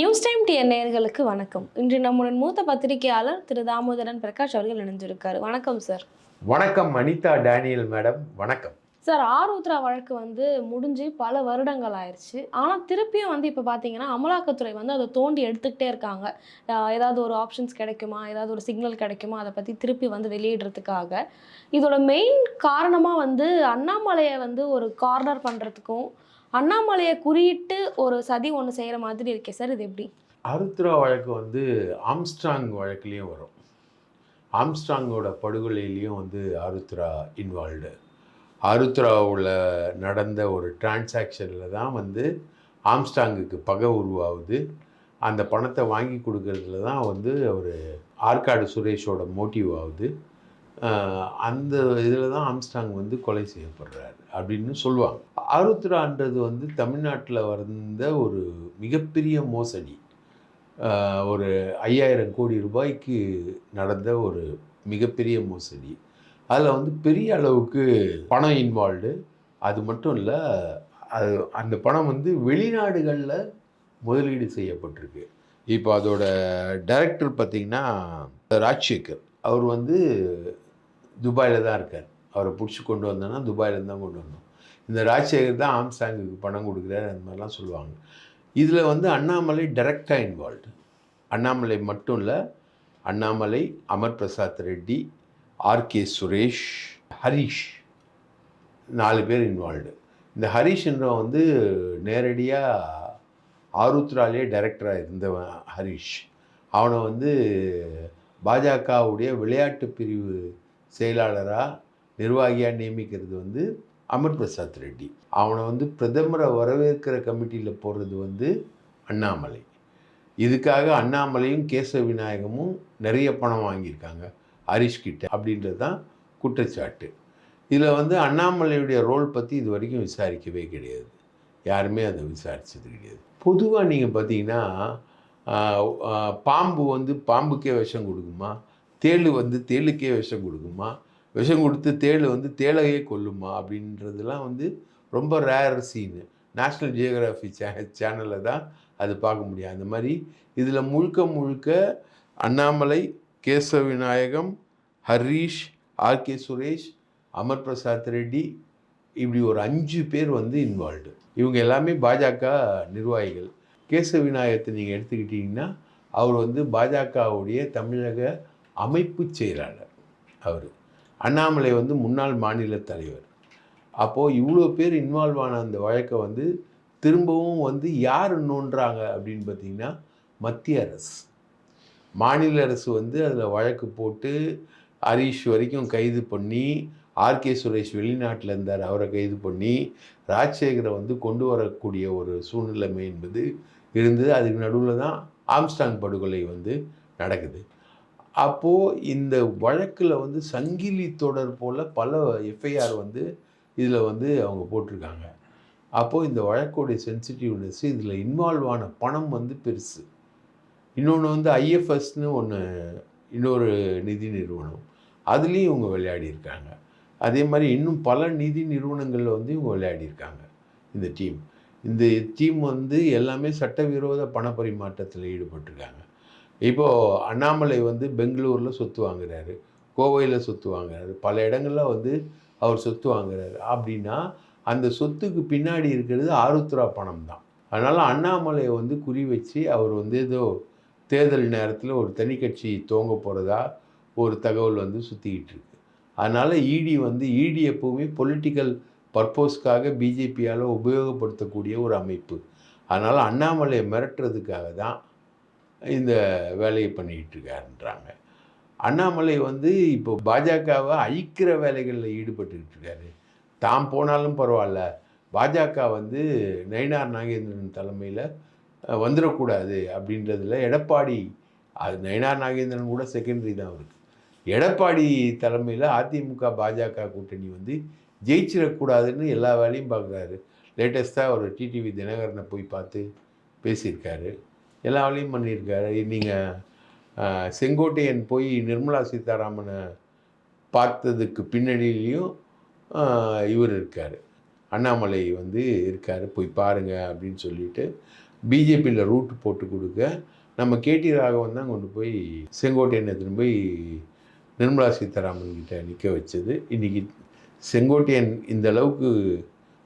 News time TN நேயர்களுக்கு வணக்கம். இன்று நம்முடன் மூத்த பத்திரிகையாளர் திரு தாமோதரன் பிரகாஷ் அவர்கள் இணைஞ்சிருக்காரு வணக்கம் சார். வணக்கம் அனிதா டேனியல் மேடம். வணக்கம். சார் ஆருத்ரா வழக்கு வந்து முடிஞ்சு பல வருடங்கள் ஆயிடுச்சு ஆனால் திருப்பியும் வந்து இப்போ பார்த்தீங்கன்னா அமலாக்கத்துறை வந்து அதை தோண்டி எடுத்துக்கிட்டே இருக்காங்க. ஏதாவது ஒரு ஆப்ஷன்ஸ் கிடைக்குமா? ஏதாவது ஒரு சிக்னல் கிடைக்குமா? அதை பற்றி திருப்பி வந்து வெளியிடுறதுக்காக. இதோட மெயின் காரணமாக வந்து அண்ணாமலையை வந்து ஒரு கார்னர் பண்ணுறதுக்கும் அண்ணாமலையை குறியிட்டு ஒரு சதி ஒன்று செய்கிற மாதிரி இருக்கே சார் இது எப்படி? ஆருத்ரா வழக்கு வந்து ஆம்ஸ்ட்ராங் வழக்குலேயும் வரும். ஆம்ஸ்ட்ராங்கோட படுகொலையிலையும் வந்து ஆருத்ரா இன்வால்வ்டு ஆருத்ராவில் நடந்த ஒரு டிரான்சாக்ஷனில் தான் வந்து ஆம்ஸ்டாங்குக்கு பகை உருவாகுது. அந்த பணத்தை வாங்கி கொடுக்கறதுல தான் வந்து அவர் ஆற்காடு சுரேஷோட மோட்டிவ் ஆகுது. அந்த இதில் தான் ஆம்ஸ்டாங் வந்து கொலை செய்யப்படுறாரு அப்படின்னு சொல்லுவாங்க. ஆருத்ரான்றது வந்து தமிழ்நாட்டில் வந்த ஒரு மிகப்பெரிய மோசடி ஒரு ஐயாயிரம் கோடி ரூபாய்க்கு நடந்த ஒரு மிகப்பெரிய மோசடி. அதில் வந்து பெரிய அளவுக்கு பணம் இன்வால்வ்டு அது மட்டும் இல்லை அது அந்த பணம் வந்து வெளிநாடுகளில் முதலீடு செய்யப்பட்டிருக்கு. இப்போ அதோட டைரக்டர் பார்த்திங்கன்னா ராஜ்சேகர். அவர் வந்து துபாயில் தான் இருக்கார். அவரை பிடிச்சி கொண்டு வந்தோன்னா துபாயிலேருந்து தான் கொண்டு வந்தோம். இந்த ராஜசேகர் தான் ஆம்சாங்குக்கு பணம் கொடுக்குறாரு அந்த மாதிரிலாம் சொல்லுவாங்க. இதில் வந்து அண்ணாமலை டைரெக்டாக இன்வால்வ்டு அண்ணாமலை மட்டும் இல்லை அண்ணாமலை அமர் பிரசாத் ரெட்டி ஆர்கே சுரேஷ் ஹரிஷ் நாலு பேர் இன்வால்வ்டு இந்த ஹரீஷ்ன்றவன் வந்து நேரடியாக ஆருத்ராலே டைரக்டராக இருந்தவன் ஹரிஷ். அவனை வந்து பாஜகவுடைய விளையாட்டு பிரிவு செயலாளராக நிர்வாகியாக நியமிக்கிறது வந்து அமர் பிரசாத் ரெட்டி. அவனை வந்து பிரதமரை வரவேற்கிற கமிட்டியில் போடுறது வந்து அண்ணாமலை. இதுக்காக அண்ணாமலையும் கேசவ விநாயகமும் நிறைய பணம் வாங்கியிருக்காங்க ஹரிஷ்கிட்ட அப்படின்றது தான் குற்றச்சாட்டு. இதில் வந்து அண்ணாமலையுடைய ரோல் பற்றி இது வரைக்கும் விசாரிக்கவே கிடையாது. யாருமே அதை விசாரித்தது கிடையாது. பொதுவாக நீங்கள் பார்த்தீங்கன்னா பாம்பு வந்து பாம்புக்கே விஷம் கொடுக்குமா? தேள் வந்து தேளுக்கே விஷம் கொடுக்குமா? விஷம் கொடுத்து தேள் வந்து தேளையே கொல்லுமா? அப்படின்றதுலாம் வந்து ரொம்ப ரேர் சீனு நேஷ்னல் ஜியோகிராஃபி சே சேனலில் தான் அது பார்க்க முடியும். அந்த மாதிரி இதில் முழுக்க முழுக்க அண்ணாமலை கேசவ விநாயகம் ஹரீஷ் ஆர்கே சுரேஷ் அமர் பிரசாத் ரெட்டி இப்படி ஒரு அஞ்சு பேர் வந்து இன்வால்வ்டு இவங்க எல்லாமே பாஜக நிர்வாகிகள். கேசவ விநாயகத்தை நீங்கள் எடுத்துக்கிட்டிங்கன்னா அவர் வந்து பாஜகவுடைய தமிழக அமைப்பு செயலாளர் அவர். அண்ணாமலை வந்து முன்னாள் மாநில தலைவர். அப்போது இவ்வளோ பேர் இன்வால்வ் ஆன அந்த வழக்கை வந்து திரும்பவும் வந்து யார் நோன்றாங்க அப்படின்னு பார்த்தீங்கன்னா மத்திய அரசு. மாநில அரசு வந்து அதில் வழக்கு போட்டு ஹரீஷ் வரைக்கும் கைது பண்ணி ஆர்கே சுரேஷ் வெளிநாட்டில் இருந்தார் அவரை கைது பண்ணி ராஜசேகரை வந்து கொண்டு வரக்கூடிய ஒரு சூழ்நிலைமை என்பது இருந்தது. அதுக்கு நடுவில் தான் ஆம்ஸ்டாங் படுகொலை வந்து நடக்குது. அப்போது இந்த வழக்கில் வந்து சங்கிலி தொடர் போல் பல எஃப்ஐஆர் வந்து இதில் வந்து அவங்க போட்டிருக்காங்க. அப்போது இந்த வழக்குடைய சென்சிட்டிவ்னஸ் இதில் இன்வால்வ் ஆன பணம் வந்து பெருசு. இன்னொன்று வந்து ஐஎஃப்எஸ்னு ஒன்று இன்னொரு நிதி நிறுவனம். அதுலேயும் இவங்க விளையாடி இருக்காங்க. அதே மாதிரி இன்னும் பல நிதி நிறுவனங்களில் வந்து இவங்க விளையாடி இருக்காங்க. இந்த டீம் இந்த டீம் வந்து எல்லாமே சட்டவிரோத பண பரிமாற்றத்தில் ஈடுபட்டிருக்காங்க. இப்போது அண்ணாமலை வந்து பெங்களூரில் சொத்து வாங்குறாரு கோவையில் சொத்து வாங்குறாரு பல இடங்களில் வந்து அவர் சொத்து வாங்குறாரு. அப்படின்னா அந்த சொத்துக்கு பின்னாடி இருக்கிறது ஆருத்ரா பணம் தான். அதனால் அண்ணாமலையை வந்து குறி வச்சு அவர் வந்து ஏதோ தேர்தல் நேரத்தில் ஒரு தனி கட்சி துவங்க போகிறதா ஒரு தகவல் வந்து சுற்றிக்கிட்டு இருக்கு. அதனால் இடி வந்து இடி எப்போவுமே பொலிட்டிக்கல் பர்பஸ்க்காக பிஜேபியால் உபயோகப்படுத்தக்கூடிய ஒரு அமைப்பு. அதனால் அண்ணாமலையை மிரட்டுறதுக்காக தான் இந்த வேலையை பண்ணிக்கிட்டு இருக்காருன்றாங்க அண்ணாமலை வந்து இப்போ பாஜகவை அழிக்கிற வேலைகளில் ஈடுபட்டுக்கிட்டு இருக்காரு தாம் போனாலும் பரவாயில்ல. பாஜக வந்து நயினார் நாகேந்திரன் தலைமையில் வந்துடக்கூடாது அப்படின்றதுல எடப்பாடி அது நயினார் நாகேந்திரன் கூட செகண்டரி தான் அவருக்கு. எடப்பாடி தலைமையில் அதிமுக பாஜக கூட்டணி வந்து ஜெயிச்சிடக்கூடாதுன்னு எல்லா வேலையும் பார்க்குறாரு லேட்டஸ்ட்டாக ஒரு டிடிவி தினகரனை போய் பார்த்து பேசியிருக்காரு. எல்லா வேலையும் பண்ணியிருக்காரு. நீங்கள் செங்கோட்டையன் போய் நிர்மலா சீதாராமனை பார்த்ததுக்கு பின்னணியிலையும் இவர் இருக்கார். அண்ணாமலை வந்து இருக்கார். போய் பாருங்கள் அப்படின்னு சொல்லிட்டு பிஜேபியில் ரூட் போட்டு கொடுக்க நம்ம கேடி ராகவன் தான் கொண்டு போய் செங்கோட்டையன் எடுத்துன்னு போய் நிர்மலா சீதாராமன் கிட்ட நிற்க வச்சது. இன்றைக்கி செங்கோட்டையன் இந்த அளவுக்கு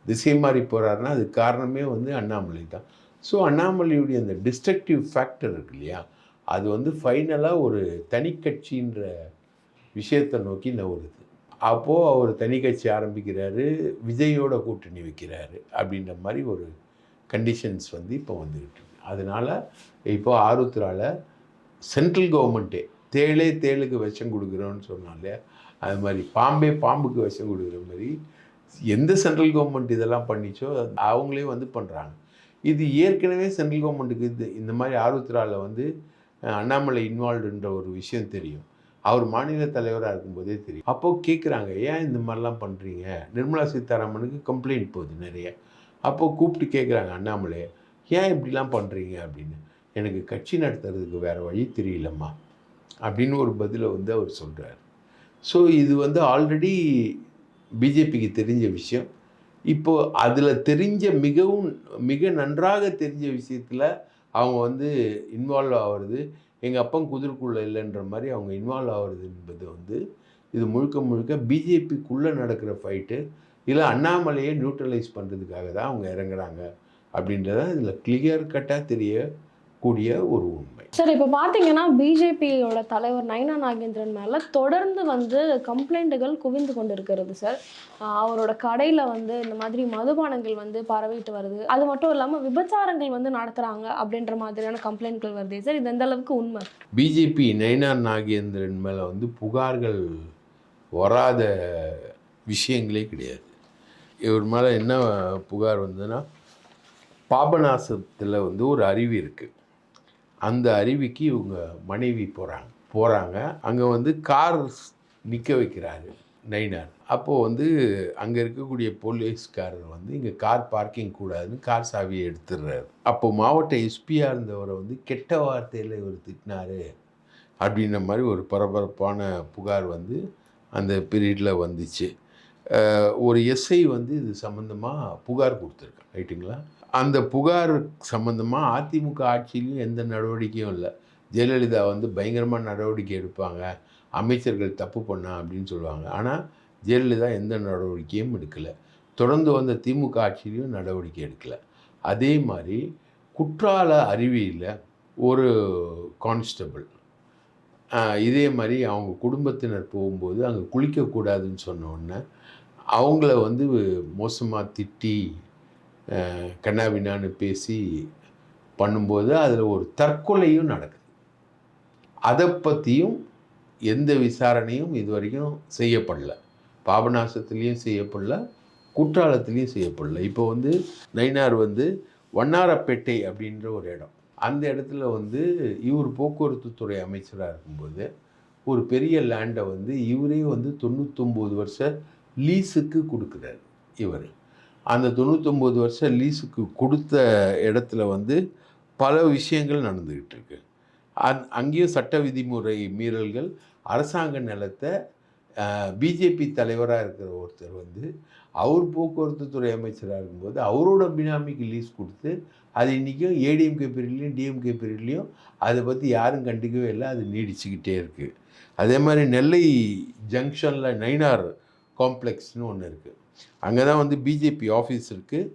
திசை மாறி போகிறாருன்னா அதுக்கு காரணமே வந்து அண்ணாமலை தான். ஸோ அண்ணாமலையுடைய அந்த டிஸ்ட்ரக்டிவ் ஃபேக்டர் இருக்கு இல்லையா? அது வந்து ஃபைனலாக ஒரு தனிக்கட்சின்ற விஷயத்தை நோக்கி நவருது அப்போது அவர் தனி கட்சி ஆரம்பிக்கிறாரு விஜயோட கூட்டணி வைக்கிறாரு அப்படின்ற மாதிரி ஒரு கண்டிஷன்ஸ் வந்து இப்போ வந்துக்கிட்டு இருக்கு. அதனால் இப்போ ஆருத்ரால சென்ட்ரல் கவர்மெண்ட்டே தேளே தேளுக்கு விஷம் கொடுக்குறோன்னு சொன்னாலே அது மாதிரி பாம்பே பாம்புக்கு விஷம் கொடுக்குற மாதிரி எந்த சென்ட்ரல் கவர்மெண்ட் இதெல்லாம் பண்ணிச்சோ அவங்களே வந்து பண்ணுறாங்க இது ஏற்கனவே சென்ட்ரல் கவர்மெண்ட்டுக்கு இது இந்த மாதிரி ஆருத்ராவில் வந்து அண்ணாமலை இன்வால்வ்டுன்ற ஒரு விஷயம் தெரியும். அவர் மாநில தலைவராக இருக்கும்போதே தெரியும். அப்போது கேட்குறாங்க ஏன் இந்த மாதிரிலாம் பண்ணுறீங்க நிர்மலா சீதாராமனுக்கு கம்ப்ளைண்ட் போகுது நிறைய. அப்போது கூப்பிட்டு கேட்குறாங்க அண்ணாமலையை ஏன் இப்படிலாம் பண்ணுறீங்க அப்படின்னு. எனக்கு கட்சி நடத்துறதுக்கு வேறு வழி தெரியலம்மா அப்படின்னு ஒரு பதிலை வந்து அவர் சொல்கிறார் ஸோ இது வந்து ஆல்ரெடி பிஜேபிக்கு தெரிஞ்ச விஷயம். இப்போது அதில் தெரிஞ்ச மிகவும் மிக நன்றாக தெரிஞ்ச விஷயத்தில் அவங்க வந்து இன்வால்வ் ஆகிறது எங்கள் அப்பன் குதிர்க்குள்ளே இல்லைன்ற மாதிரி அவங்க இன்வால்வ் ஆகிறது என்பது வந்து இது முழுக்க முழுக்க பிஜேபிக்குள்ளே நடக்கிற ஃபைட்டு இல்லை அண்ணாமலையை நியூட்ரலைஸ் பண்ணுறதுக்காக தான் அவங்க இறங்குறாங்க அப்படின்றத இதில் கிளியர் கட்டாக தெரியக்கூடிய ஒரு உண்மை. சார் இப்போ பார்த்தீங்கன்னா பிஜேபியோட தலைவர் நைனா நாகேந்திரன் மேலே தொடர்ந்து வந்து கம்ப்ளைண்ட்டுகள் குவிந்து கொண்டு இருக்கிறது சார் அவரோட கடையில் வந்து இந்த மாதிரி மதுபானங்கள் வந்து பரவிட்டு வருது. அது மட்டும் இல்லாமல் விபச்சாரங்கள் வந்து நடத்துகிறாங்க அப்படின்ற மாதிரியான கம்ப்ளைண்ட்கள் வருது சார். இது எந்த அளவுக்கு உண்மை? பிஜேபி நயினார் நாகேந்திரன் மேலே வந்து புகார்கள் வராத விஷயங்களே கிடையாது. இவர் மேலே என்ன புகார் வந்ததுன்னா பாபநாசத்தில் வந்து ஒரு அருவி இருக்குது அந்த அருவிக்கு இவங்க மனைவி போகிறாங்க போகிறாங்க அங்கே வந்து கார் நிற்க வைக்கிறாரு நைனார் அப்போது வந்து அங்கே இருக்கக்கூடிய போலீஸ்காரர் வந்து இங்கே கார் பார்க்கிங் கூடாதுன்னு கார் சாவியை எடுத்துடுறாரு. அப்போ மாவட்ட எஸ்பியாக இருந்தவரை வந்து கெட்ட வார்த்தையில் இவர் திட்டினாரு அப்படின்ற மாதிரி ஒரு பரபரப்பான புகார் வந்து அந்த பீரியடில் வந்துச்சு. ஒரு எஸ்ஐ வந்து இது சம்மந்தமாக புகார் கொடுத்துருக்காங்க. ரைட்டுங்களா? அந்த புகார் சம்மந்தமாக அதிமுக ஆட்சியிலையும் எந்த நடவடிக்கையும் இல்லை. ஜெயலலிதா வந்து பயங்கரமாக நடவடிக்கை எடுப்பாங்க. அமைச்சர்கள் தப்பு பண்ணா அப்படின்னு சொல்லுவாங்க. ஆனால் ஜெயலலிதா எந்த நடவடிக்கையும் எடுக்கலை. தொடர்ந்து வந்த திமுக ஆட்சியிலையும் நடவடிக்கை எடுக்கலை. அதே மாதிரி குற்றால அருவியில் ஒரு கான்ஸ்டபிள் இதே மாதிரி அவங்க குடும்பத்தினர் போகும்போது அங்கே குளிக்கக்கூடாதுன்னு சொன்ன உடனே அவங்கள வந்து மோசமாக திட்டி கண்ணாபின்னான்னு பேசி பண்ணும்போது அதில் ஒரு தற்கொலையும் நடக்குது. அதை பற்றியும் எந்த விசாரணையும் இது வரைக்கும் செய்யப்படல. பாபநாசத்துலேயும் செய்யப்படல குற்றாலத்துலேயும் செய்யப்படல. இப்போ வந்து நயினார் வந்து வண்ணாரப்பேட்டை அப்படின்ற ஒரு இடம். அந்த இடத்துல வந்து இவர் போக்குவரத்து துறை அமைச்சராக இருக்கும்போது ஒரு பெரிய லேண்டை வந்து இவரே வந்து தொண்ணூத்தொம்பது வருஷம் லீஸுக்கு கொடுக்குறாரு இவர். அந்த தொண்ணூத்தொம்பது வருஷம் லீஸுக்கு கொடுத்த இடத்துல வந்து பல விஷயங்கள் நடந்துக்கிட்டு இருக்கு அந் அங்கேயும் சட்ட விதிமுறை மீறல்கள் அரசாங்க நிலத்தை பிஜேபி தலைவராக இருக்கிற ஒருத்தர் வந்து அவர் போக்குவரத்து துறை அமைச்சராக இருக்கும்போது அவரோட பினாமிக்கு லீஸ் கொடுத்து அது இன்றைக்கும் ஏடிஎம்கே பீரியட்லேயும் டிஎம்கே பீரியட்லேயும் அதை பற்றி யாரும் கண்டுக்கவே இல்லை. அது நீடிச்சுக்கிட்டே இருக்குது அதே மாதிரி நெல்லை ஜங்ஷனில் நைனார் காம்ப்ளெக்ஸ்னு ஒன்று இருக்குது அங்கே தான் வந்து பிஜேபி ஆஃபீஸ் இருக்குது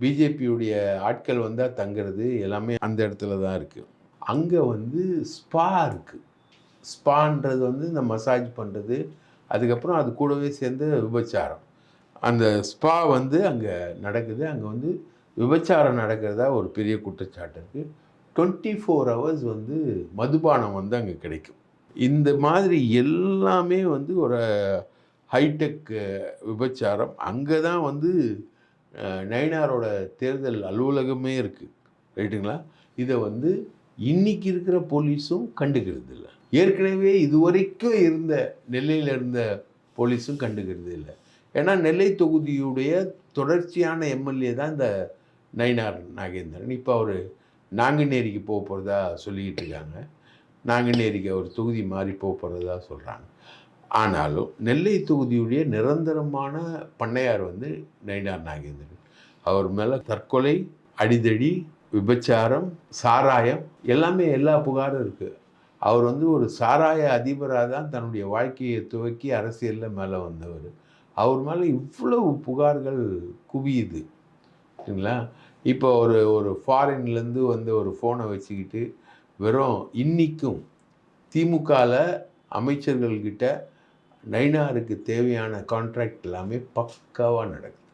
பிஜேபியுடைய ஆட்கள் வந்தால் தங்குறது எல்லாமே அந்த இடத்துல தான் இருக்குது அங்கே வந்து ஸ்பா இருக்குது ஸ்பான்றது வந்து இந்த மசாஜ் பண்ணுறது அதுக்கப்புறம் அது கூடவே சேர்ந்து விபச்சாரம். அந்த ஸ்பா வந்து அங்கே நடக்குது. அங்கே வந்து விபச்சாரம் நடக்கிறதா ஒரு பெரிய குற்றச்சாட்டு இருக்குது டுவெண்ட்டி ஃபோர் ஹவர்ஸ் வந்து மதுபானம் வந்து அங்கே கிடைக்கும். இந்த மாதிரி எல்லாமே வந்து ஒரு ஹைடெக் விபச்சாரம். அங்கே தான் வந்து அஹ், நயினாரோட தேர்தல் அலுவலகமே இருக்குது ரைட்டுங்களா இதை வந்து இன்னைக்கு இருக்கிற போலீஸும் கண்டுக்கிறது இல்லை. ஏற்கனவே இதுவரைக்கும் இருந்த நெல்லையில் இருந்த போலீஸும் கண்டுக்கிறது இல்லை. ஏன்னா நெல்லை தொகுதியுடைய தொடர்ச்சியான எம்எல்ஏ தான் இந்த நயினார் நாகேந்திரன். இப்போ அவர் நாங்குநேரிக்கு போக போகிறதா சொல்லிக்கிட்டு இருக்காங்க. நாங்குநேரிக்கு அவர் தொகுதி மாறி போக போகிறதா சொல்கிறாங்க ஆனாலும் நெல்லை தொகுதியுடைய நிரந்தரமான பண்ணையார் வந்து நயினார் நாகேந்திரன். அவர் மேலே தற்கொலை அடிதடி விபச்சாரம் சாராயம் எல்லாமே எல்லா புகாரும் இருக்குது அவர் வந்து ஒரு சாராய அதிபராக தான் தன்னுடைய வாழ்க்கையை துவக்கி அரசியலில் மேலே வந்தவர். அவர் மேலே இவ்வளவு புகார்கள் குவியுது. சரிங்களா? இப்போ ஒரு ஒரு ஃபாரின்லேருந்து வந்து ஒரு ஃபோனை வச்சுக்கிட்டு வெறும் இன்றைக்கும் திமுகவில் அமைச்சர்கள்கிட்ட நைனாருக்கு தேவையான கான்ட்ராக்ட் எல்லாமே பக்காவாக நடக்குது.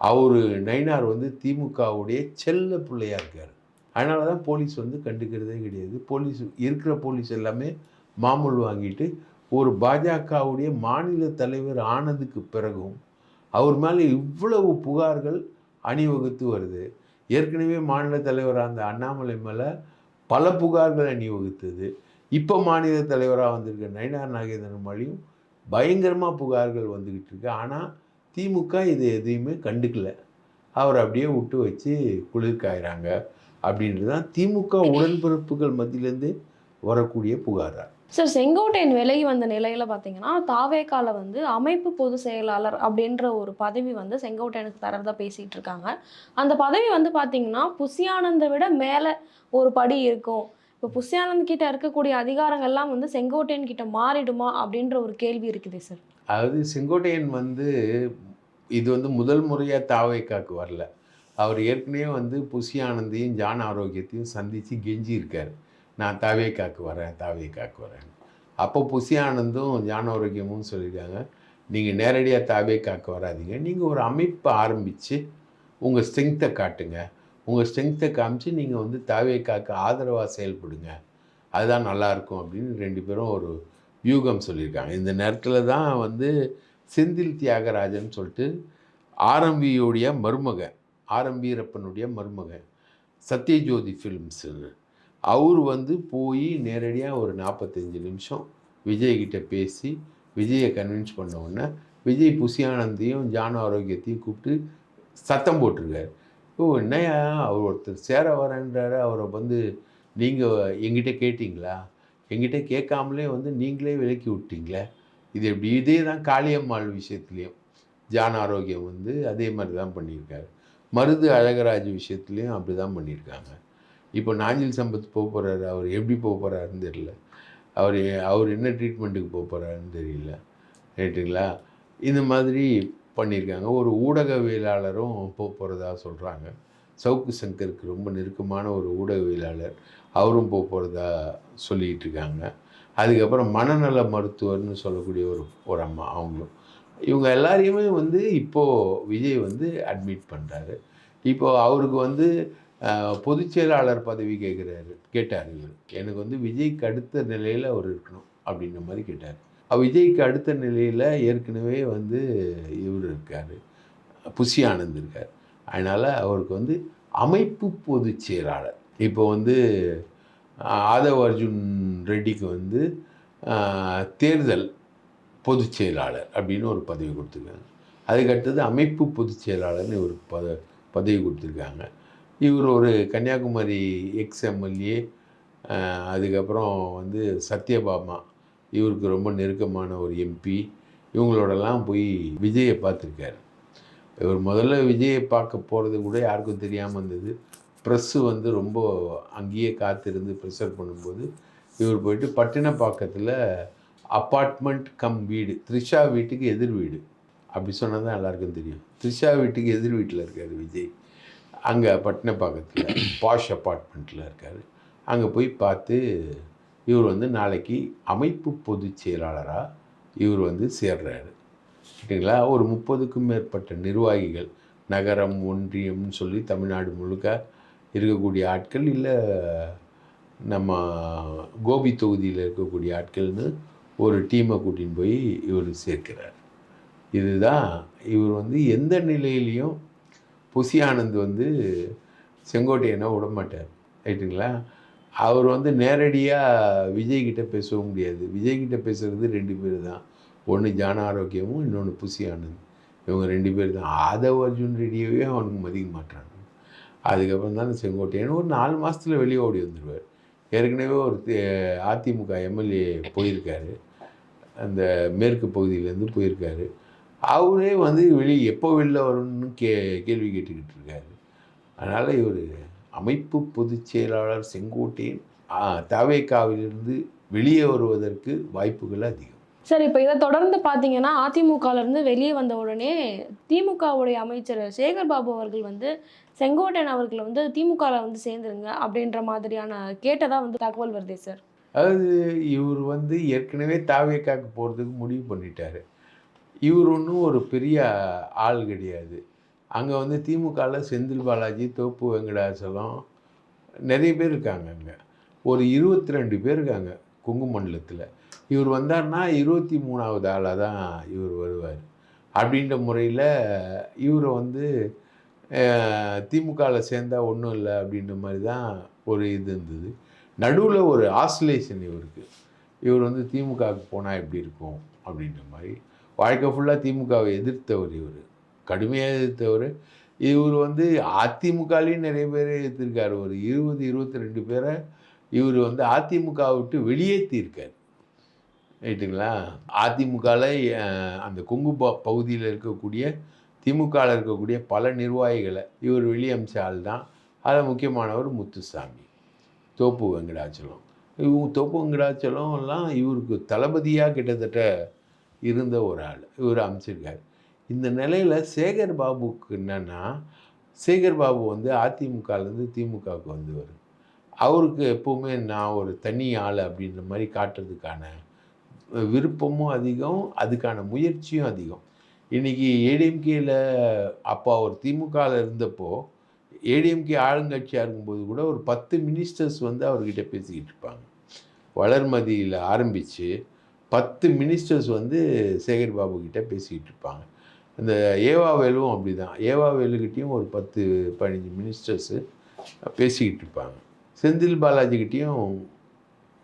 அவர் நைனார் வந்து திமுகவுடைய செல்ல பிள்ளையாக இருக்கார். அதனால தான் போலீஸ் வந்து கண்டுக்கிறதே கிடையாது. போலீஸ் இருக்கிற போலீஸ் எல்லாமே மாமூல் வாங்கிட்டு ஒரு பாஜகவுடைய மாநில தலைவர் ஆனதுக்கு பிறகும் அவர் மேலே இவ்வளவு புகார்கள் அணிவகுத்து வருது. ஏற்கனவே மாநில தலைவராக அந்த அண்ணாமலை மேலே பல புகார்கள் அணிவகுத்தது. இப்போ மாநில தலைவராக வந்திருக்க நயினார் நாகேந்திரன் மொழியும் பயங்கரமாக புகார்கள் வந்துக்கிட்டு இருக்கு. ஆனால் திமுக இது எதையுமே கண்டுக்கல. அவர் அப்படியே விட்டு வச்சு குளிர்காயிறாங்க அப்படின்றது தான் திமுக உடன்பிறப்புகள் மத்தியிலேருந்து வரக்கூடிய புகாரா. சார் செங்கோட்டையன் விலகி வந்த நிலையில பார்த்தீங்கன்னா தாவேக்கால வந்து அமைப்பு பொதுச் செயலாளர் அப்படின்ற ஒரு பதவி வந்து செங்கோட்டையனுக்கு தரதா பேசிட்டு இருக்காங்க. அந்த பதவி வந்து பார்த்தீங்கன்னா புசியானந்தை விட மேலே ஒரு படி இருக்கும். இப்போ புஷ்யானந்த் கிட்ட இருக்கக்கூடிய அதிகாரங்கள்லாம் வந்து செங்கோட்டையன் கிட்ட மாறிடுமா அப்படின்ற ஒரு கேள்வி இருக்குது சார். அதாவது செங்கோட்டையன் வந்து இது வந்து முதல் முறையாக தாவைக்காக்கு வரல. அவர் ஏற்கனவே வந்து புஷியானந்தையும் ஆனந்தையும் ஜான் ஆரோக்கியத்தையும் சந்தித்து கெஞ்சி இருக்கார். நான் தாவேக்காக்கு வரேன் தாவேக்காக்கு வரேன் அப்போ புஷியானந்தும் ஆனந்தும் ஜான் ஆரோக்கியமும் சொல்லியிருக்காங்க நீங்கள் நேரடியாக தாவேக்காக்கு வராதீங்க. நீங்கள் ஒரு அமைப்பை ஆரம்பித்து உங்கள் ஸ்ட்ரென்த்தை காட்டுங்க. உங்கள் ஸ்ட்ரென்த்தை காமிச்சு நீங்கள் வந்து தாவேக்காக்கு ஆதரவாக செயல்படுங்க. அதுதான் நல்லாயிருக்கும் அப்படின்னு ரெண்டு பேரும் ஒரு வியூகம் சொல்லியிருக்காங்க. இந்த நேரத்தில் தான் வந்து செந்தில் தியாகராஜன் சொல்லிட்டு ஆரம்பியுடைய மருமகன் ஆரம் வீரப்பனுடைய சத்யஜோதி ஃபிலிம்ஸுன்னு அவர் வந்து போய் நேரடியாக ஒரு நாற்பத்தஞ்சு நிமிஷம் விஜய்கிட்ட பேசி விஜயை கன்வின்ஸ் பண்ண உடனே விஜய் புசியானந்தையும் ஜான ஆரோக்கியத்தையும் கூப்பிட்டு சத்தம் போட்டிருக்காரு. ஓ என்னையா அவர் ஒருத்தர் சேர வரேன்றாரு அவரை வந்து நீங்கள் எங்கிட்ட கேட்டிங்களா? எங்கிட்ட கேட்காமலே வந்து நீங்களே விலக்கி விட்டீங்களே? இது எப்படி? இதே தான் காளியம்மாள் விஷயத்துலேயும். ஜான ஆரோக்கியம் வந்து அதே மாதிரி தான் பண்ணியிருக்காரு. மருது அழகராஜ் விஷயத்துலேயும் அப்படி தான் பண்ணியிருக்காங்க. இப்போ நாஞ்சில் சம்பத் போக போகிறாரு அவர் எப்படி போக போகிறாருன்னு தெரியல. அவர் அவர் என்ன ட்ரீட்மெண்ட்டுக்கு போக போகிறாருன்னு தெரியல. ரைட்டுங்களா இந்த மாதிரி பண்ணியிருக்காங்க. ஒரு ஊடகவியலாளரும் போக போகிறதா சொல்கிறாங்க சவுக்கு சங்கருக்கு ரொம்ப நெருக்கமான ஒரு ஊடகவியலாளர் அவரும் போக போகிறதா சொல்லிகிட்டு இருக்காங்க அதுக்கப்புறம் மனநல மருத்துவர்னு சொல்லக்கூடிய ஒரு ஒரு அம்மா அவங்களும். இவங்க எல்லாரையுமே வந்து இப்போது விஜய் வந்து அட்மிட் பண்ணுறாரு இப்போது அவருக்கு வந்து பொதுச்செயலாளர் பொதுச் செயலாளர் பதவி கேட்குறாரு கேட்டார் இவர். எனக்கு வந்து விஜய்க்கு அடுத்த நிலையில் அவர் இருக்கணும் அப்படின்ற மாதிரி கேட்டார். விஜய்க்கு அடுத்த நிலையில் ஏற்கனவே வந்து இவர் இருக்கார். புசி ஆனந்த் இருக்கார். அதனால் அவருக்கு வந்து அமைப்பு பொதுச் செயலாளர். இப்போ வந்து அஹ், ஆதவ் அர்ஜுன் ரெட்டிக்கு வந்து தேர்தல் பொதுச் செயலாளர் அப்படின்னு ஒரு பதவி கொடுத்துருக்காங்க. அதுக்கடுத்தது அமைப்பு பொதுச் செயலாளர்னு ஒரு பத பதவி கொடுத்துருக்காங்க. இவர் ஒரு கன்னியாகுமரி எக்ஸ் எம்எல்ஏ அதுக்கப்புறம் வந்து சத்யபாமா இவருக்கு ரொம்ப நெருக்கமான ஒரு எம்பி இவங்களோடலாம் போய் விஜயை பார்த்துருக்காரு. இவர் முதல்ல விஜயை பார்க்க போகிறது கூட யாருக்கும் தெரியாமல் இருந்தது. ப்ரெஸ்ஸு வந்து ரொம்ப அங்கேயே காத்திருந்து ப்ரெஷர் பண்ணும்போது இவர் போயிட்டு பட்டினப்பாக்கத்தில் அப்பார்ட்மெண்ட் கம் வீடு. த்ரிஷா வீட்டுக்கு எதிர் வீடு. அப்படி சொன்னால் தான் எல்லாருக்கும் தெரியும். த்ரிஷா வீட்டுக்கு எதிர் வீட்டில் இருக்கார் விஜய். அங்கே பட்டினப்பாக்கத்தில் பாஷ் அப்பார்ட்மெண்ட்டில் இருக்கார். அங்கே போய் பார்த்து இவர் வந்து நாளைக்கு அமைப்பு பொதுச் செயலாளராக இவர் வந்து சேர்றாரு. சரிங்களா ஒரு முப்பதுக்கும் மேற்பட்ட நிர்வாகிகள் நகரம் ஒன்றியம்னு சொல்லி தமிழ்நாடு முழுக்க இருக்கக்கூடிய ஆட்கள் இல்லை நம்ம கோபி தொகுதியில் இருக்கக்கூடிய ஆட்கள்னு ஒரு டீமை கூட்டின்னு போய் இவர் சேர்க்கிறார். இதுதான் இவர் வந்து எந்த நிலையிலையும் புசி ஆனந்த் வந்து செங்கோட்டையனை விட மாட்டார். ரைட்டுங்களா? அவர் வந்து நேரடியாக விஜய்கிட்ட பேசவும் முடியாது. விஜய்கிட்ட பேசுகிறது ரெண்டு பேர் தான். ஒன்று ஜான ஆரோக்கியமும் இன்னொன்று புசி ஆனந்த். இவங்க ரெண்டு பேர் தான். ஆதவ் அர்ஜுன் ரெடியவே அவனுக்கு மதிக்க மாட்டாங்க அதுக்கப்புறம் தான் செங்கோட்டையன் ஒரு நாலு மாதத்தில் வெளியே ஓடி வந்துடுவார் ஏற்கனவே ஒரு தே- அதிமுக எம்எல்ஏ போயிருக்காரு. அந்த மேற்கு பகுதியிலேருந்து போயிருக்காரு. அவரே வந்து வெளியே எப்போ வெளில வரணும்னு கே கேள்வி கேட்டுக்கிட்டு இருக்காரு. அதனால் இவர் அமைப்பு பொதுச் செயலாளர் செங்கோட்டையன் ஆ, தவேகாவிலிருந்து வெளியே வருவதற்கு வாய்ப்புகள் அதிகம். சார் இப்போ இதை தொடர்ந்து பார்த்தீங்கன்னா அதிமுகல இருந்து வெளியே வந்த உடனே திமுகவுடைய அமைச்சர் சேகர் பாபு அவர்கள் வந்து செங்கோட்டையன் அவர்கள் வந்து திமுகவில் வந்து சேர்ந்துருங்க அப்படின்ற மாதிரியான கேட்டதா வந்து தகவல் வருதே சார். அதாவது இவர் வந்து ஏற்கனவே தாவேக்காக்கு போகிறதுக்கு முடிவு பண்ணிட்டாரு. இவர் ஒன்றும் ஒரு பெரிய ஆள் கிடையாது. அங்கே வந்து திமுகவில் செந்தில் பாலாஜி தோப்பு வெங்கடாசலம் நிறைய பேர் இருக்காங்க அங்கே. ஒரு இருபத்தி ரெண்டு பேர் இருக்காங்க கொங்கு மண்டலத்தில். இவர் வந்தார்னா இருபத்தி மூணாவது ஆளாக தான் இவர் வருவார். அப்படின்ற முறையில் இவரை வந்து திமுகவில் சேர்ந்தா ஒன்றும் இல்லை அப்படின்ற மாதிரி தான் ஒரு இது இருந்தது. நடுவில் ஒரு ஆசிலேஷன் இவருக்கு. இவர் வந்து திமுகவுக்கு போனால் எப்படி இருக்கும் அப்படின்ற மாதிரி. வாழ்க்கை ஃபுல்லாக திமுகவை எதிர்த்தவர் இவர். கடுமையாக எதிர்த்தவர். இவர் வந்து அதிமுகலேயும் நிறைய பேர் எதிர்த்திருக்கார். ஒரு இருபது இருபத்தி ரெண்டு பேரை இவர் வந்து அதிமுக விட்டு வெளியேற்றிருக்கார் ரைட்டுங்களா அதிமுகவில் அந்த கொங்கு ப பகுதியில் இருக்கக்கூடிய திமுகவில் இருக்கக்கூடிய பல நிர்வாகிகளை இவர் வெளியே ஆள் தான். அதில் முக்கியமானவர் முத்துசாமி. தோப்பு வெங்கடாச்சலம். இவங்க தோப்பு வெங்கடாச்சலம் எல்லாம் இவருக்கு தளபதியாக கிட்டத்தட்ட இருந்த ஒரு ஆள். இவர் அமைச்சிருக்கார். இந்த நிலையில் சேகர் பாபுக்கு என்னென்னா சேகர் பாபு வந்து அதிமுகலேருந்து திமுகவுக்கு வந்தவர். அவருக்கு எப்போவுமே நான் ஒரு தனி ஆள் அப்படின்ற மாதிரி காட்டுறதுக்கான விருப்பமும் அதிகம் அதுக்கான முயற்சியும் அதிகம். இன்றைக்கி ஏடிஎம்கேயில் அப்போ அவர் திமுகவில் இருந்தப்போ ஏடிஎம்கே ஆளுங்கட்சியாக இருக்கும்போது கூட ஒரு பத்து மினிஸ்டர்ஸ் வந்து அவர்கிட்ட பேசிக்கிட்டு இருப்பாங்க. வளர்மதியில் ஆரம்பித்து பத்து மினிஸ்டர்ஸ் வந்து சேகர் பாபு கிட்டே பேசிக்கிட்டு இருப்பாங்க. இந்த ஏவாவேலும் அப்படி தான் ஏவா வேலுக்கிட்டேயும் ஒரு பத்து பதினஞ்சு மினிஸ்டர்ஸு பேசிக்கிட்டு இருப்பாங்க. செந்தில் பாலாஜிக்கிட்டேயும்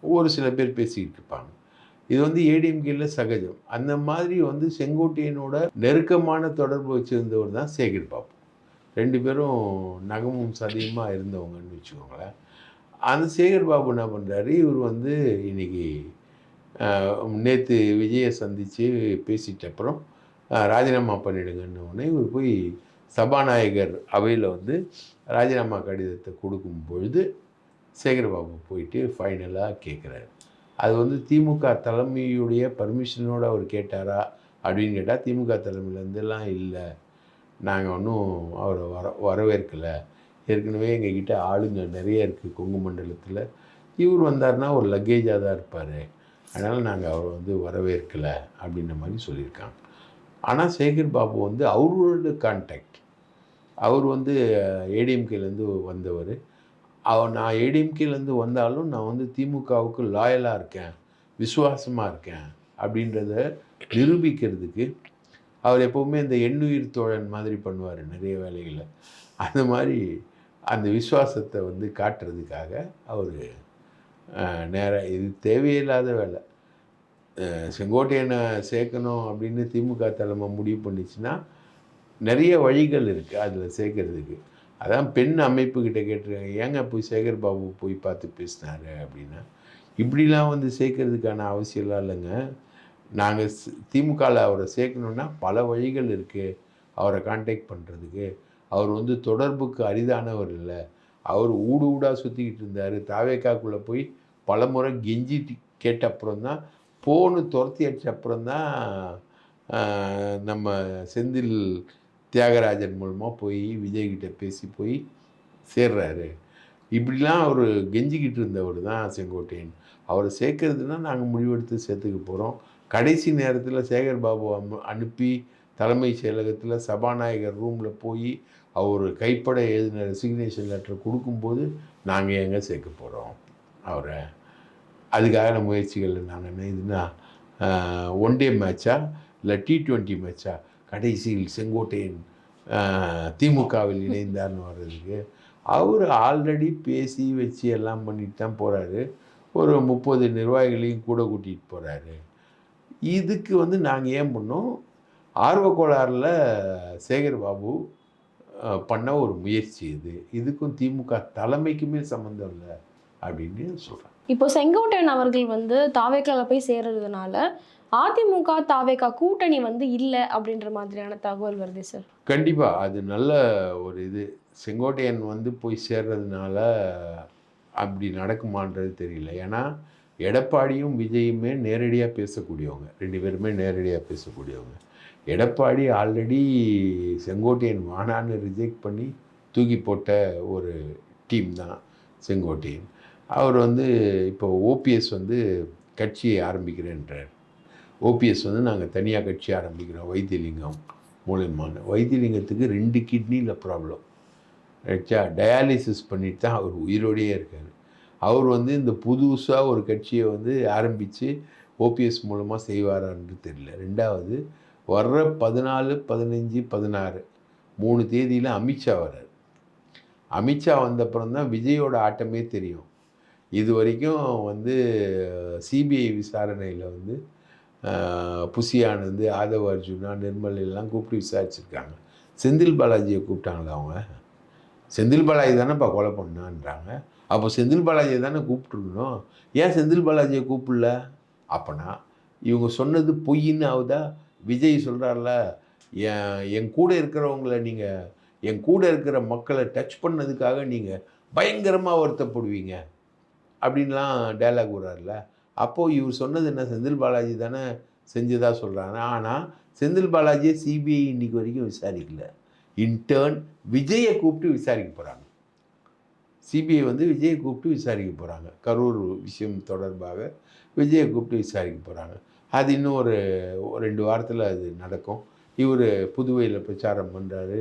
ஒரு சில பேர் பேசிக்கிட்டு இருப்பாங்க. இது வந்து ஏடிஎம்கேல சகஜம். அந்த மாதிரி வந்து செங்கோட்டையனோட நெருக்கமான தொடர்பு வச்சுருந்தவர் தான் சேகர் பாபு. ரெண்டு பேரும் நகமும் சதியுமாக இருந்தவங்கன்னு வச்சுக்கோங்களேன். அந்த சேகர் பாபு என்ன பண்ணுறாரு இவர் வந்து இன்னைக்கு நேற்று விஜயை சந்தித்து பேசிட்ட அப்புறம் ராஜினாமா பண்ணிடுங்கன்னு உடனே இவர் போய் சபாநாயகர் அவையில் வந்து ராஜினாமா கடிதத்தை கொடுக்கும் பொழுது சேகர்பாபு போயிட்டு ஃபைனலாக கேட்குறாரு அது வந்து திமுக தலைமையுடைய பர்மிஷனோடு அவர் கேட்டாரா அப்படின்னு கேட்டால் திமுக தலைமையிலேருந்துலாம் இல்லை. நாங்கள் ஒன்றும் அவரை வர வரவேற்கலை. ஏற்கனவே எங்ககிட்ட ஆளுங்க நிறைய இருக்குது கொங்கு மண்டலத்தில். இவர் வந்தார்னா ஒரு லக்கேஜாக தான் இருப்பார். அதனால் நாங்கள் அவரை வந்து வரவேற்கலை அப்படின்ற மாதிரி சொல்லியிருக்காங்க. ஆனால் சேகர் பாபு வந்து அவரோட கான்டாக்ட் அவர் வந்து ஏடிஎம்கேலேருந்து வந்தவர். அவர் நான் ஏடிஎம்கேலேருந்து வந்தாலும் நான் வந்து திமுகவுக்கு லாயலாக இருக்கேன் விசுவாசமாக இருக்கேன் அப்படின்றத நிரூபிக்கிறதுக்கு அவர் எப்போவுமே இந்த எண்ணுயிர் தோழன் மாதிரி பண்ணுவார் நிறைய வேலைகளை அந்த மாதிரி அந்த விசுவாசத்தை வந்து காட்டுறதுக்காக அவர் நேராக இது தேவையில்லாத வேலை. செங்கோட்டையனை சேர்க்கணும் அப்படின்னு திமுக தலைமை முடிவு பண்ணிச்சுன்னா நிறைய வழிகள் இருக்குது அதில் சேர்க்கறதுக்கு. அதான் பெண் அமைப்புக்கிட்ட கேட்டிருக்காங்க. ஏங்க போய் சேகர் பாபு போய் பார்த்து பேசினாரு அப்படின்னா? இப்படிலாம் வந்து சேர்க்கறதுக்கான அவசியம்லாம் இல்லைங்க. நாங்கள் திமுகவில் அவரை சேர்க்கணுன்னா பல வழிகள் இருக்குது அவரை கான்டாக்ட் பண்ணுறதுக்கு அவர் வந்து தொடர்புக்கு அரிதானவர் இல்லை. அவர் ஊடு ஊடாக சுற்றிக்கிட்டு இருந்தார். தாவேக்காக்குள்ளே போய் பல முறை கெஞ்சி கேட்ட அப்புறம் தான் போன்னு துரத்தி அடிச்ச அப்புறம் தான் நம்ம செந்தில் தியாகராஜன் மூலமாக போய் விஜய்கிட்ட பேசி போய் சேர்றாரு. இப்படிலாம் அவர் கெஞ்சிக்கிட்டு இருந்தவர் தான் செங்கோட்டையன். அவரை சேர்க்கறதுனா நாங்கள் முடிவெடுத்து சேர்த்துக்க போகிறோம் கடைசி நேரத்தில் சேகர் பாபு அனுப்பி தலைமை செயலகத்தில் சபாநாயகர் ரூமில் போய் அவர் கைப்பட எழுதின ரெசிக்னேஷன் லெட்டர் கொடுக்கும்போது நாங்கள் எங்கே சேர்க்க போகிறோம் அவரை அதுக்கான முயற்சிகள் நான் என்ன இதுனா ஒன் டே மேட்சா இல்லை டி ட்வெண்ட்டி மேட்சா கடைசியில் செங்கோட்டையன் திமுகவில் இணைந்தார்னு வர்றதுக்கு அவர் ஆல்ரெடி பேசி வச்சு எல்லாம் பண்ணிட்டு தான் போகிறாரு ஒரு முப்பது நிர்வாகிகளையும் கூட கூட்டிகிட்டு போகிறாரு இதுக்கு வந்து நாங்கள் ஏன் பண்ணோம்? ஆர்வக்கோளாறில் சேகர் பாபு பண்ண ஒரு முயற்சி இது. இதுக்கும் திமுக தலைமைக்குமே சம்மந்தம் இல்லை அப்படின்னு சொல்கிறேன் இப்போ செங்கோட்டையன் அவர்கள் வந்து தாவேக்கால போய் சேர்றதுனால அதிமுக தாவேக்கா கூட்டணி வந்து இல்லை அப்படின்ற மாதிரியான தகவல் வருது சார் கண்டிப்பாக அது நல்ல ஒரு இது. செங்கோட்டையன் வந்து போய் சேர்றதுனால அப்படி நடக்குமான்றது தெரியல. ஏன்னா எடப்பாடியும் விஜயுமே நேரடியாக பேசக்கூடியவங்க. ரெண்டு பேருமே நேரடியாக பேசக்கூடியவங்க. எடப்பாடி ஆல்ரெடி செங்கோட்டையன் வானான்னு ரிஜெக்ட் பண்ணி தூக்கி போட்ட ஒரு டீம் தான் செங்கோட்டையன். அவர் வந்து இப்போ ஓபிஎஸ் வந்து கட்சியை ஆரம்பிக்கிறேன்றார். ஓபிஎஸ் வந்து நாங்கள் தனியாக கட்சி ஆரம்பிக்கிறோம் வைத்தியலிங்கம் மூலியமான. வைத்தியலிங்கத்துக்கு ரெண்டு கிட்னியில் ப்ராப்ளம் ரைட்டா டயாலிசிஸ் பண்ணிட்டு தான் அவர் உயிரோடையே இருக்கார். அவர் வந்து இந்த புதுசாக ஒரு கட்சியை வந்து ஆரம்பித்து ஓபிஎஸ் மூலமாக செய்வாரான்னு தெரியல. ரெண்டாவது வர்ற பதினாலு பதினஞ்சு பதினாறு மூணு தேதியில் அமித்ஷா வர்றார். அமித்ஷா வந்தப்புறம் தான் விஜயோட ஆட்டமே தெரியும். இது வரைக்கும் வந்து சிபிஐ விசாரணையில் வந்து புசியானந்து ஆதவ அர்ஜுனா நிர்மல் எல்லாம் கூப்பிட்டு விசாரிச்சிருக்காங்க. செந்தில் பாலாஜியை கூப்பிட்டாங்களா அவங்க? செந்தில் பாலாஜி தானேப்பா கொலை பண்ணான்றாங்க. அப்போ செந்தில் பாலாஜியை தானே கூப்பிட்டுருக்கணும். ஏன் செந்தில் பாலாஜியை கூப்பிடல? அப்போனா இவங்க சொன்னது பொய்ன்னு ஆகுதா? விஜய் சொல்கிறார்ல என் என் கூட இருக்கிறவங்கள நீங்கள் என் கூட இருக்கிற மக்களை டச் பண்ணதுக்காக நீங்கள் பயங்கரமாக வருத்தப்படுவீங்க. அப்படின்லாம் டைலாக் விடுறாருல அப்போது இவர் சொன்னது என்ன? செந்தில் பாலாஜி தானே செஞ்சதா சொல்கிறாங்க ஆனால் செந்தில் பாலாஜியை சிபிஐ இன்னைக்கு வரைக்கும் விசாரிக்கல. இன்டர்ன் விஜயை கூப்பிட்டு விசாரிக்க போகிறாங்க சிபிஐ வந்து விஜயை கூப்பிட்டு விசாரிக்க போகிறாங்க கரூர் விஷயம் தொடர்பாக விஜயை கூப்பிட்டு விசாரிக்க போகிறாங்க அது இன்னும் ஒரு ஒரு ரெண்டு வாரத்தில் அது நடக்கும். இவர் புதுவையில் பிரச்சாரம் பண்ணுறாரு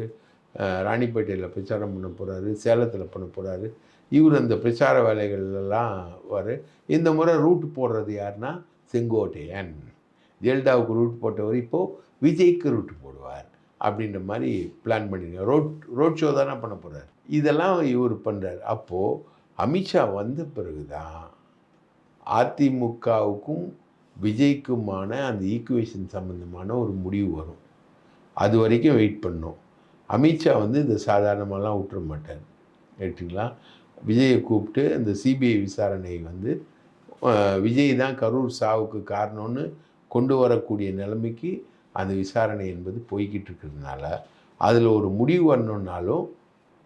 ராணிப்பேட்டையில் பிரச்சாரம் பண்ண போகிறாரு சேலத்தில் பண்ண போகிறாரு இவர் அந்த பிரச்சார வேலைகள்லாம் வரு இந்த முறை ரூட் போடுறது யாருன்னா செங்கோட்டையன். ஜெயலலிதாவுக்கு ரூட் போட்டவர் இப்போது விஜய்க்கு ரூட் போடுவார் அப்படின்ற மாதிரி பிளான் பண்ணிருக்காங்க ரோட் ரோட் ஷோ தானே பண்ண போகிறார் இதெல்லாம் இவர் பண்ணுறார் அப்போது அமித்ஷா வந்த பிறகு தான் அதிமுகவுக்கும் விஜய்க்குமான அந்த ஈக்குவேஷன் சம்மந்தமான ஒரு முடிவு வரும். அது வரைக்கும் வெயிட் பண்ணோம். அமித்ஷா வந்து இதை சாதாரணமாலாம் விட்டுற மாட்டார். ரைட்டுங்களா விஜயை கூப்பிட்டு அந்த சிபிஐ விசாரணை வந்து விஜய் தான் கரூர் சாவுக்கு காரணம்னு கொண்டு வரக்கூடிய நிலைமைக்கு அந்த விசாரணை என்பது போய்கிட்டு இருக்கிறதுனால அதில் ஒரு முடிவு வரணுன்னாலும்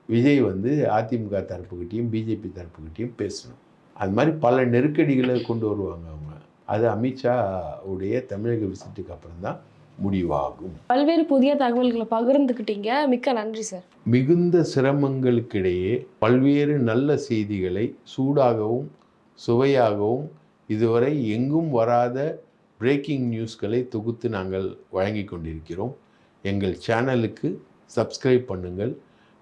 விஜய் வந்து அதிமுக தரப்புக்கிட்டேயும் பிஜேபி தரப்புக்கிட்டேயும் பேசணும். அது மாதிரி பல நெருக்கடிகளை கொண்டு வருவாங்க அவங்க. அது அமித்ஷா உடைய தமிழக விசிட்டுக்கு அப்புறம் தான் முடிவாகும். பல்வேறு புதிய தகவல்களை பகிர்ந்துக்கிட்டீங்க. மிக்க நன்றி சார். மிகுந்த சிரமங்களுக்கிடையே பல்வேறு நல்ல செய்திகளை சூடாகவும் சுவையாகவும் இதுவரை எங்கும் வராத பிரேக்கிங் நியூஸ்களை தொகுத்து நாங்கள் வழங்கி கொண்டிருக்கிறோம். எங்கள் சேனலுக்கு சப்ஸ்கிரைப் பண்ணுங்கள்.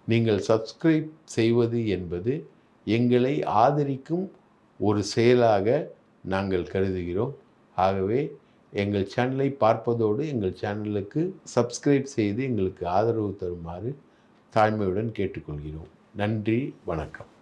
நீங்கள் சப்ஸ்கிரைப் செய்வது என்பது எங்களை ஆதரிக்கும் ஒரு செயலாக நாங்கள் கருதுகிறோம். ஆகவே எங்கள் சேனலை பார்ப்பதோடு எங்கள் சேனலுக்கு சப்ஸ்கிரைப் செய்து எங்களுக்கு ஆதரவு தருமாறு தாழ்மையுடன் கேட்டுக்கொள்கிறோம். நன்றி வணக்கம்.